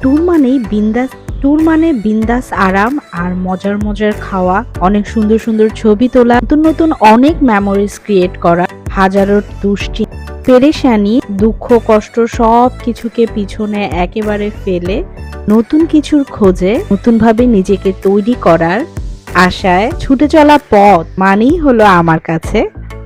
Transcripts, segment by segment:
Tour মানেই বিন্দাস tour মানে বিন্দাস আরাম আর মজার মজার খাওয়া, অনেক সুন্দর সুন্দর ছবি তোলা, নতুন নতুন অনেক মেমোরিজ ক্রিয়েট করা, হাজারো দুষ্টি পেরেশানি, দুঃখ, কষ্ট সব কিছুকে পিছনে একেবারে ফেলে, নতুন কিছুর খোঁজে, নতুনভাবে নিজেকে তৈরি করার আশায় ছুটে চলা পথ মানেই হলো আমার কাছে।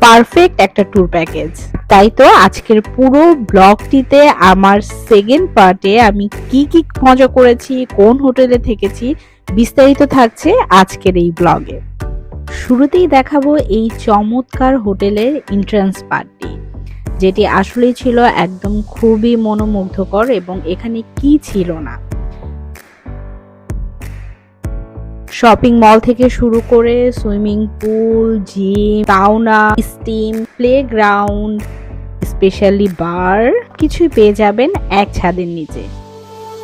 পারফেক্ট একটা ট্যুর প্যাকেজ তাই তো আজকের পুরো ব্লগটিতে আমার সেকেন্ড পার্টে আমি কি কি মজা করেছি, কোন হোটেলে থেকেছি, বিস্তারিত থাকছে আজকের এই ব্লগে শুরুতেই দেখাবো এই চমৎকার হোটেলের এন্ট্রান্স পার্টি যেটি আসলেই ছিল একদম খুবই মনোমুগ্ধকর এবং এখানে কি ছিল না। শপিং মল থেকে শুরু করে swimming pool gym sauna steam play ground specially bar কিছুই পেয়ে যাবেন এক ছাদের নিচে।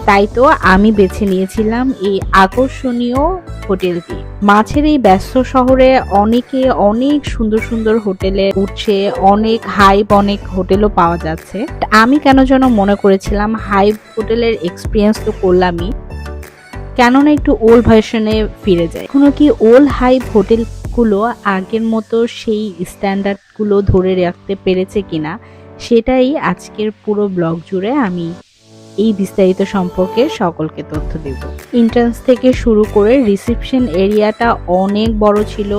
তাই তো আমি বেছে নিয়েছিলাম এই আকর্ষণীয় হোটেলটি। মাছের এই ব্যস্ত শহরে অনেকে অনেক সুন্দর সুন্দর হোটেলে উঠছে, অনেক হাইপ অনেক হোটেলও পাওয়া যাচ্ছে। আমি কেন যেন মনে করেছিলাম হাইপ হোটেলের এক্সপিরিয়েন্স তো করলামই। কেননা একটু ওল্ড ভার্সনে ফিরে যায়। এখনও কি ওল্ড হাইপ হোটেলগুলো আগের মতো সেই স্ট্যান্ডার্ডগুলো ধরে রাখতে পেরেছে কিনা, সেটাই আজকের পুরো ব্লগ জুড়ে আমি এই বিস্তারিত সম্পর্কে সকলকে তথ্য দেব। এন্ট্রান্স থেকে শুরু করে রিসেপশন এরিয়াটা অনেক বড় ছিল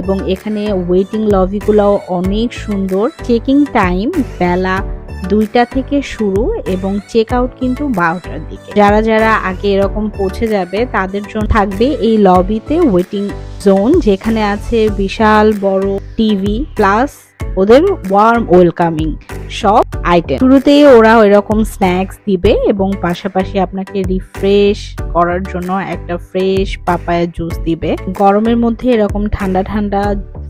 এবং এখানে ওয়েটিং লবিগুলোও অনেক সুন্দর। চেকিং টাইম বেলা দুইটা থেকে শুরু এবং চেক আউট কিন্তু বারোটার দিকে। যারা যারা আগে এরকম পৌঁছে যাবে, তাদের জন্য থাকবে এই লবিতে ওয়েটিং জোন যেখানে আছে বিশাল বড় টিভি প্লাস ওদের ওয়ার্ম ওয়েলকামিং সব আইটেম শুরুতেই ওরা এরকম স্ন্যাক্স দিবে এবং পাশাপাশি আপনাকে রিফ্রেশ করার জন্য একটা ফ্রেশ পাপায়া জুস দিবে। গরমের মধ্যে এরকম ঠান্ডা ঠান্ডা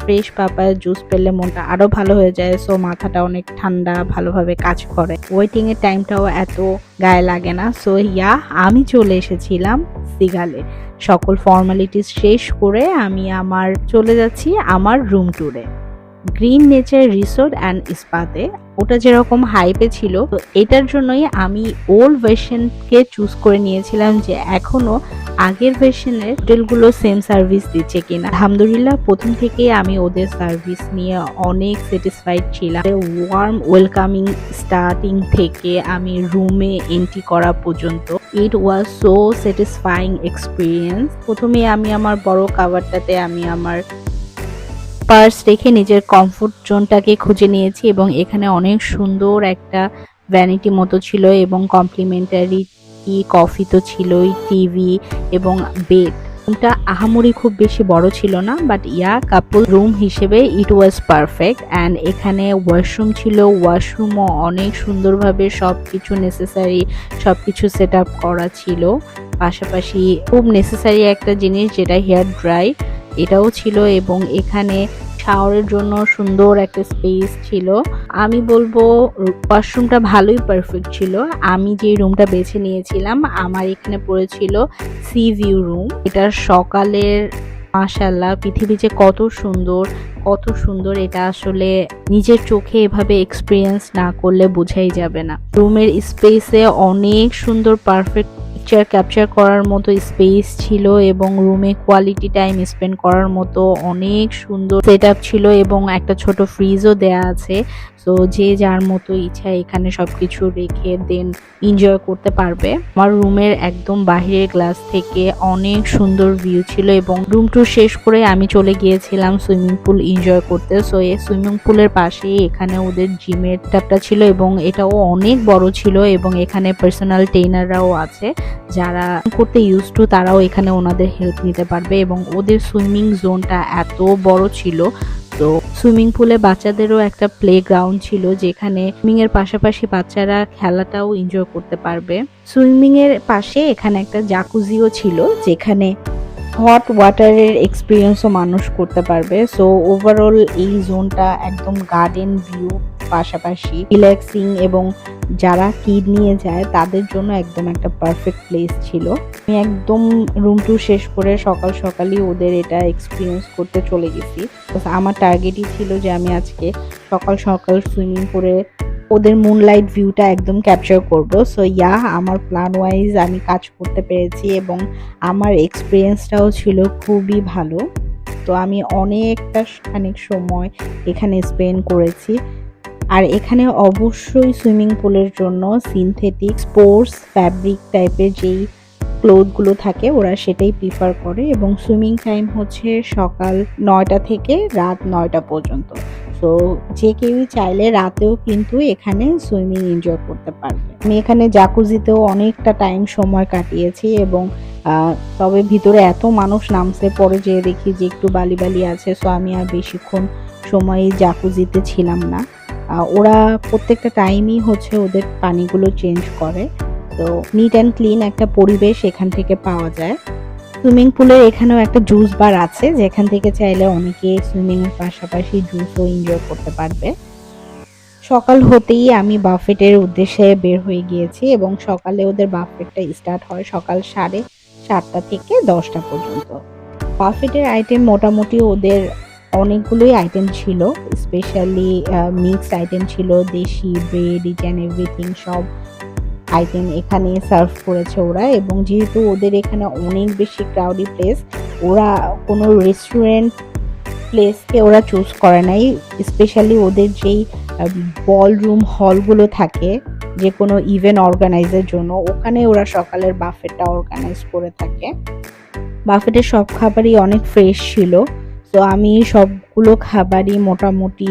ফ্রেশ পাপায়া জুস পেলে মনটা আরও ভালো হয়ে যায় সো মাথাটা অনেক ঠান্ডা ভালোভাবে কাজ করে। ওয়েটিং এর টাইমটাও এত গায়ে লাগে না সো ইয়া আমি চলে এসেছিলাম সিগালে সকল ফর্মালিটিস শেষ করে আমি আমার চলে যাচ্ছি আমার রুম ট্যুরে গ্রিন নেচার রিসোর্ট অ্যান্ড স্পাতে। ওটা যেরকম হাইপে ছিল, তো এটার জন্যই আমি ওল্ড ভার্সনকে চুজ করে নিয়েছিলাম যে এখনও আগের ভার্সনের হোটেলগুলো সেম সার্ভিস দিচ্ছে কিনা। আলহামদুলিল্লাহ, প্রথম থেকেই আমি ওদের সার্ভিস নিয়ে অনেক স্যাটিসফাইড ছিলাম। ওয়ার্ম ওয়েলকামিং স্টার্টিং থেকে আমি রুমে এন্ট্রি করা পর্যন্ত it was so satisfying experience প্রথমে আমি আমার বড় কাভারটাতে আমি আমার পার্স রেখে নিজের কমফোর্ট জোনটাকে খুঁজে নিয়েছি এবং এখানে অনেক সুন্দর একটা ভ্যানিটি মতো ছিল এবং কমপ্লিমেন্টারি টি কফি তো ছিলই টিভি এবং বেড রুমটা আহামরি খুব বেশি বড় ছিল না বাট ইয়া কাপল রুম হিসেবে ইট ওয়াজ পারফেক্ট অ্যান্ড এখানে ওয়াশরুম ছিল ওয়াশরুমও অনেক সুন্দরভাবে সব কিছু নেসেসারি সব কিছু সেট আপ করা ছিল। পাশাপাশি খুব নেসেসারি একটা জিনিস যেটা হেয়ার ড্রাই এটাও ছিল এবং এখানে শাওয়ারের জন্য সুন্দর একটা স্পেস ছিল। আমি বলব ওয়াশরুমটা ভালোই পারফেক্ট ছিল। আমি যে রুমটা বেছে নিয়েছিলাম, আমার এখানে পড়েছিল সি ভিউ রুম এটা সকালের মাশাল্লাহ পৃথিবী যে কত সুন্দর কত সুন্দর, এটা আসলে নিজের চোখে এভাবে এক্সপিরিয়েন্স না করলে বোঝাই যাবে না। রুমের স্পেসে অনেক সুন্দর পারফেক্ট পিকচার ক্যাপচার করার মতো স্পেস ছিল এবং রুমে কোয়ালিটি টাইম স্পেন্ড করার মতো অনেক সুন্দর সেট ছিল এবং একটা ছোট ফ্রিজও দেয়া আছে। সো যে যার মতো ইচ্ছা এখানে সবকিছু রেখে দেন এনজয় করতে পারবে। আমার রুমের একদম বাহিরের গ্লাস থেকে অনেক সুন্দর ভিউ ছিল এবং রুম টুর শেষ করে আমি চলে গিয়েছিলাম সুইমিং পুল এনজয় করতে। সো এই সুইমিং পুলের পাশেই এখানে ওদের জিমের ট্যাপটা ছিল এবং এটাও অনেক বড় ছিল এবং এখানে পার্সোনাল ট্রেনাররাও আছে। যারা করতে ইউজ টু তারাও এখানে ওনাদের হেল্প নিতে পারবে এবং ওদের সুইমিং জোনটা এত বড় ছিল। তো সুইমিং পুলে বাচ্চাদেরও একটা প্লে গ্রাউন্ড ছিল যেখানে সুইমিং এর পাশাপাশি বাচ্চারা খেলাটাও এনজয় করতে পারবে। সুইমিং এর পাশে এখানে একটা জাকুজিও ছিল যেখানে হট ওয়াটারের এক্সপিরিয়েন্সও মানুষ করতে পারবে। সো ওভারঅল এই জোনটা একদম গার্ডেন ভিউ পাশাপাশি রিল্যাক্সিং এবং যারা কিড নিয়ে যায়, তাদের জন্য একদম একটা পারফেক্ট প্লেস ছিল। আমি একদম রুম টু শেষ করে সকাল সকালই ওদের এটা এক্সপিরিয়েন্স করতে চলে গেছি। আমার টার্গেটই ছিল যে আমি আজকে সকাল সকাল সুইমিং করে ওদের মুনলাইট ভিউটা একদম ক্যাপচার করব। সো ইয়া আমার প্ল্যান ওয়াইজ আমি কাজ করতে পেরেছি এবং আমার এক্সপিরিয়েন্সটাও ছিল খুবই ভালো। তো আমি অনেকটা খানিক সময় এখানে স্পেন্ড করেছি। আর এখানে অবশ্যই সুইমিং পুলের জন্য সিনথেটিক স্পোর্টস ফ্যাব্রিক টাইপের যেই ক্লোথগুলো থাকে, ওরা সেটাই প্রিফার করে। এবং সুইমিং টাইম হচ্ছে সকাল নয়টা থেকে রাত নয়টা পর্যন্ত। সো যে কেউই চাইলে রাতেও কিন্তু এখানে সুইমিং এনজয় করতে পারবে। আমি এখানে জাকুজিতেও অনেকটা টাইম সময় কাটিয়েছি এবং তবে ভিতরে এত মানুষ নামছে, পরে যেয়ে দেখি যে একটু বালি বালি আছে সো আমি আর বেশিক্ষণ সময় জাকুজিতে ছিলাম না। ওরা প্রত্যেকটা টাইমই হচ্ছে ওদের পানিগুলো চেঞ্জ করে। তো নিট অ্যান্ড ক্লিন একটা পরিবেশ এখান থেকে পাওয়া যায়। সুইমিং পুলের এখানেও একটা জুস বার আছে, যেখান থেকে চাইলে অনেকে সুইমিং এর পাশাপাশি জুসও এনজয় করতে পারবে। সকাল হতেই আমি বাফেটের উদ্দেশ্যে বের হয়ে গিয়েছি এবং সকালে ওদের বাফেটটা স্টার্ট হয় সকাল সাড়ে সাতটা থেকে দশটা পর্যন্ত। বাফেটের আইটেম মোটামুটি ওদের অনেকগুলোই আইটেম ছিল স্পেশালি মিক্সড আইটেম ছিল, দেশি ব্রেড ইচ অ্যান্ড এভরিথিং সব। আইটেম এখানে সার্ভ করেছে ওরা এবং যেহেতু ওদের এখানে অনেক বেশি ক্রাউডি প্লেস ওরা কোনো রেস্টুরেন্ট প্লেসকে ওরা চুজ করে নাই স্পেশালি ওদের যেই বল রুম হলগুলো থাকে যে কোনো ইভেন্ট অর্গানাইজের জন্য, ওখানে ওরা সকালের বাফেটটা অর্গানাইজ করে থাকে। বাফেটের সব খাবারই অনেক ফ্রেশ ছিল। তো আমি সবগুলো খাবারই মোটামুটি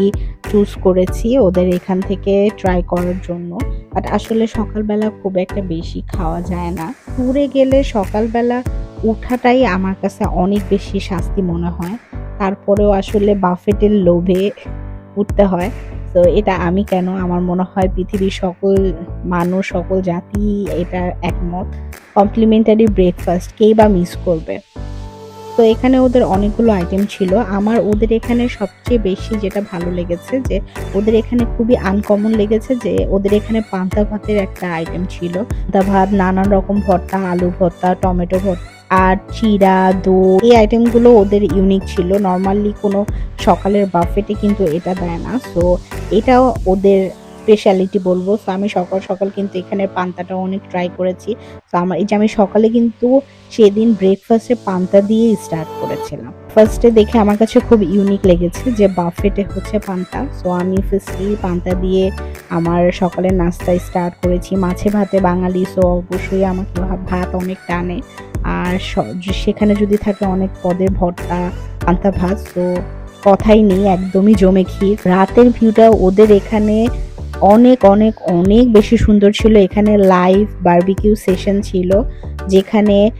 চুজ করেছি ওদের এখান থেকে ট্রাই করার জন্য। বাট আসলে সকালবেলা খুব একটা বেশি খাওয়া যায় না। ট্যুরে গেলে সকালবেলা উঠাটাই আমার কাছে অনেক বেশি শাস্তি মনে হয়। তারপরেও আসলে বাফেটের লোভে উঠতে হয়। তো এটা আমি কেন? আমার মনে হয় পৃথিবীর সকল মানুষ, সকল জাতি এটা একমত। কমপ্লিমেন্টারি ব্রেকফাস্ট কেই বা মিস করবে? তো এখানে ওদের অনেকগুলো আইটেম ছিল। আমার ওদের এখানে সবচেয়ে বেশি যেটা ভালো লেগেছে যে, ওদের এখানে খুবই আনকমন লেগেছে যে, ওদের এখানে পান্তা ভাতের একটা আইটেম ছিল। পান্তা ভাত, নানান রকম ভর্তা, আলু ভর্তা, টমেটো ভর্তা আর চিরা দই, এই আইটেমগুলো ওদের ইউনিক ছিল। নর্মালি কোনো সকালের বাফেটে কিন্তু এটা দেয় না। সো এটাও ওদের স্পেশালিটি বলব। সো আমি সকাল সকাল কিন্তু এখানে পান্তাটা অনেক ট্রাই করেছি। তো আমার এই যে আমি সকালে কিন্তু সেদিন ব্রেকফাস্টে পান্তা দিয়ে স্টার্ট করেছিলাম। ফার্স্টে দেখে আমার কাছে খুব ইউনিক লেগেছে যে বাফেটে হচ্ছে পান্তা। সো আমি ফার্স্টলি পান্তা দিয়ে আমার সকালের নাস্তা স্টার্ট করেছি। মাছে ভাতে বাঙালি সো অবশ্যই আমাকে ভাত অনেক টানে। আর সেখানে যদি থাকে অনেক পদের ভর্তা, পান্তা ভাত। তো কথাই নেই, একদমই জমে ক্ষীর। রাতের ভিউটা ওদের এখানে অনেক অনেক অনেক বেশি সুন্দর ছিল। এখানে লাইভ বার্বিকিউ সেশন ছিল, যেখানে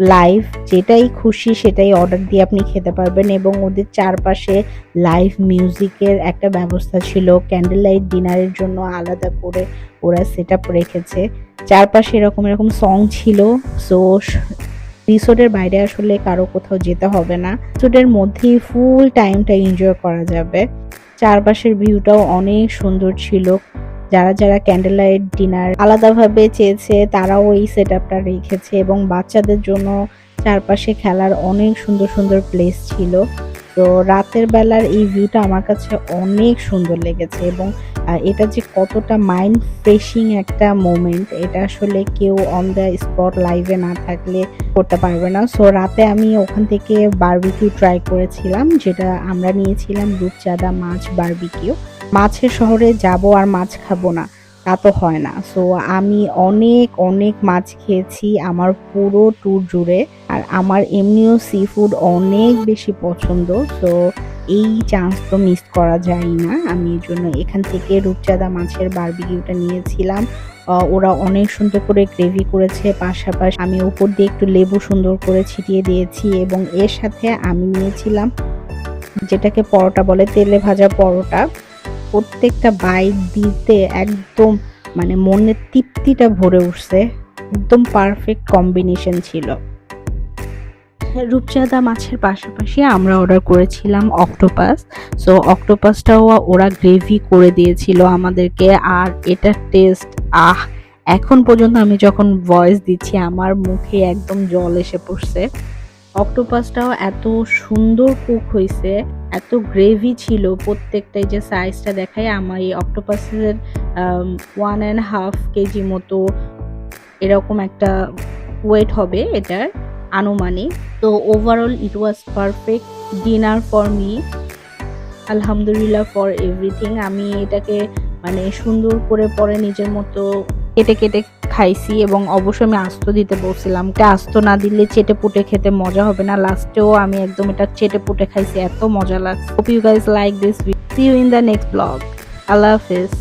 লাইভ যেটাই খুশি সেটাই অর্ডার দিয়ে আপনি খেতে পারবেন এবং ওদের চারপাশে লাইভ মিউজিকের একটা ব্যবস্থা ছিল। ক্যান্ডেল লাইট ডিনারের জন্য আলাদা করে ওরা সেট রেখেছে। চারপাশে এরকম এরকম সং ছিল। সো রিসোর্টের বাইরে আসলে কারও কোথাও যেতে হবে না। রিসোর্টের মধ্যেই ফুল টাইমটা এনজয় করা যাবে। চারপাশের ভিউটাও অনেক সুন্দর ছিল। যারা যারা ক্যান্ডেল লাইট ডিনার আলাদাভাবে চেয়েছে, তারাও এই সেট আপটা রেখেছে এবং বাচ্চাদের জন্য চারপাশে খেলার অনেক সুন্দর সুন্দর প্লেস ছিল। তো রাতের বেলার এই ভিউটা আমার কাছে অনেক সুন্দর লেগেছে এবং এটা যে কতটা মাইন্ড ফ্রেশিং একটা মোমেন্ট এটা আসলে কেউ অন দ্য স্পট লাইভে না থাকলে করতে পারবে না। সো রাতে আমি ওখান থেকে বারবিকিউ ট্রাই করেছিলাম, যেটা আমরা নিয়েছিলাম রূপচাঁদা মাছ বারবিকিউ মাছের শহরে যাব আর মাছ খাব না। তা তো হয় না। সো আমি অনেক অনেক মাছ খেয়েছি আমার পুরো ট্যুর জুড়ে। আর আমার এমনিও সি ফুড অনেক বেশি পছন্দ। সো এই চান্স তো মিস করা যায় না। আমি এই জন্য এখান থেকে রূপচাঁদা মাছের বারবিকিউটা নিয়েছিলাম। ওরা অনেক সুন্দর করে গ্রেভি করেছে। পাশাপাশি আমি উপর দিয়ে একটু লেবু সুন্দর করে ছিটিয়ে দিয়েছি এবং এর সাথে আমি নিয়েছিলাম যেটাকে পরোটা বলে তেলে ভাজা পরোটা। প্রত্যেকটা বাইক দিতে একদম মানে মনের তৃপ্তিটা ভরে উঠছে। একদম পারফেক্ট কম্বিনেশন ছিল। রূপচাঁদা মাছের পাশাপাশি আমরা অর্ডার করেছিলাম অক্টোপাস সো অক্টোপাসটাও ওরা গ্রেভি করে দিয়েছিল আমাদেরকে। আর এটার টেস্ট আহ! এখন পর্যন্ত আমি যখন ভয়েস দিচ্ছি, আমার মুখে একদম জল এসে পড়ছে। অক্টোপাসটাও এত সুন্দর কুক হয়েছে এত গ্রেভি ছিল প্রত্যেকটাই যে সাইজটা দেখায় আমার এই অক্টোপাসের ওয়ান অ্যান্ড হাফ কেজি মতো এরকম একটা ওয়েট হবে এটার আনুমানিক। তো overall it was perfect dinner for me আলহামদুলিল্লাহ ফর এভরিথিং আমি এটাকে মানে সুন্দর করে পরে নিজের মতো কেটে কেটে খাইছি এবং অবশ্যই আমি আস্ত দিতে বলছিলাম। এটা আস্ত না দিলে চেটে পুটে খেতে মজা হবে না। লাস্টেও আমি একদম এটা চেটে পুটে খাইছি, এত মজা লাগছে। Hope you guys like this see you in the next blog Allah Hafiz.